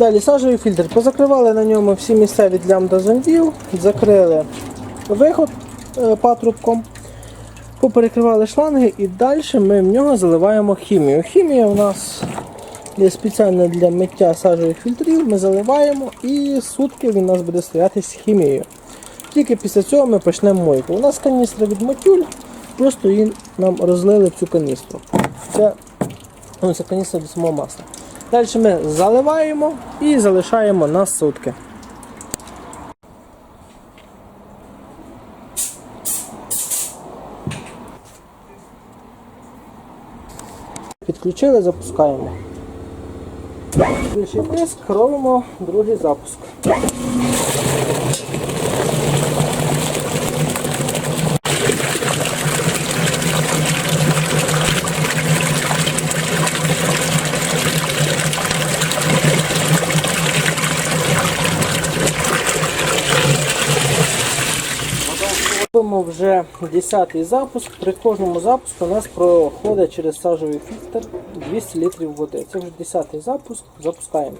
Далі сажовий фільтр. Позакривали на ньому всі місця від лямбда зомбів, закрили виход е, патрубком, поперекривали шланги і далі ми в нього заливаємо хімію. Хімія у нас є спеціальна для миття сажових фільтрів. Ми заливаємо і сутки він у нас буде стояти з хімією. Тільки після цього ми почнемо мойку. У нас каністра від мотюль, просто її нам розлили в цю каністру. Це, ну, це каністра від самого масла. Далі ми заливаємо і залишаємо на сутки. Підключили, запускаємо. Більший тиск, робимо другий запуск. Робимо вже 10-й запуск. При кожному запуску у нас проходить через сажовий фільтр 200 літрів води. Це вже 10-й запуск. Запускаємо.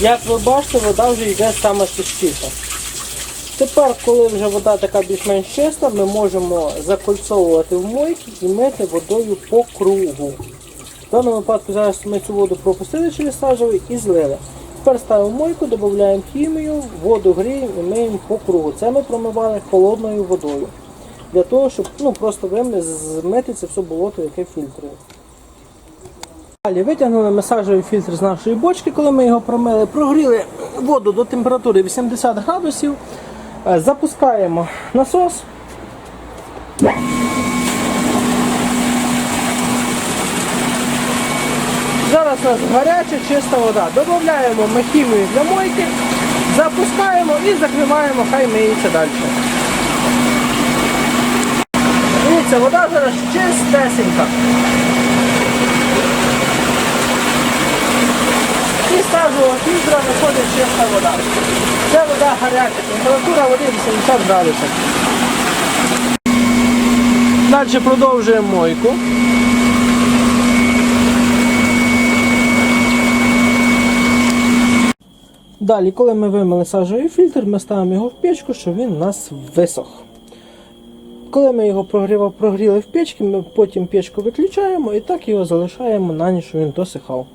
Як ви бачите, вода вже йде саме чистіша. Тепер, коли вже вода така більш-менш чиста, ми можемо закольцовувати в мойки і мити водою по кругу. В даному випадку зараз ми цю воду пропустили через сажовий і злили. Тепер ставимо мойку, додаємо хімію, воду гріємо і миємо по кругу. Це ми промивали холодною водою. Для того, щоб ну, просто вимити, це все болото, яке фільтрує. Далі витягнули масажовий фільтр з нашої бочки, коли ми його промили, прогріли воду до температури 80 градусів, Е, запускаємо насос. Зараз у нас гаряча, чиста вода. Додаємо ми хімію для мойки, запускаємо і закриваємо, хай миється далі. Дивіться, вода зараз чистесенька. Сажового фільтра виходить чиста вода. Це вода гаряча, температура води 80 градусів. Далі продовжуємо мойку. Далі, коли ми вимили сажовий фільтр, ми ставимо його в печку, щоб він у нас висох. Коли ми його прогріли в печці, ми потім печку виключаємо і так його залишаємо на ніч, щоб він досихав.